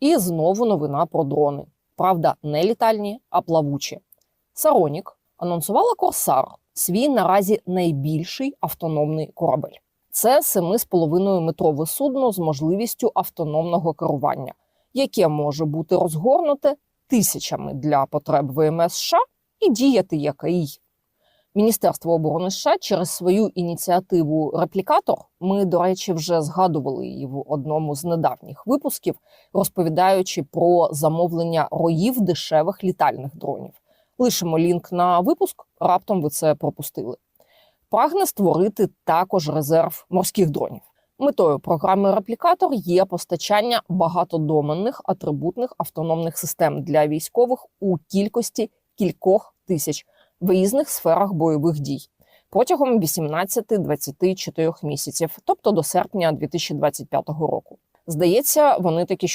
І знову новина про дрони. Правда, не літальні, а плавучі. Саронік анонсувала Корсар, свій наразі найбільший автономний корабель. Це 7,5 метрове судно з можливістю автономного керування, яке може бути розгорнуте тисячами для потреб ВМС США і діяти як АІ. Міністерство оборони США через свою ініціативу Реплікатор. Ми, до речі, вже згадували її в одному з недавніх випусків, розповідаючи про замовлення роїв дешевих літальних дронів. Лишимо лінк на випуск. Раптом ви це пропустили. Прагне створити також резерв морських дронів. Метою програми Реплікатор є постачання багатодоменних атрибутних автономних систем для військових у кількості кількох тисяч в різних сферах бойових дій протягом 18-24 місяців, тобто до серпня 2025 року. Здається, вони таки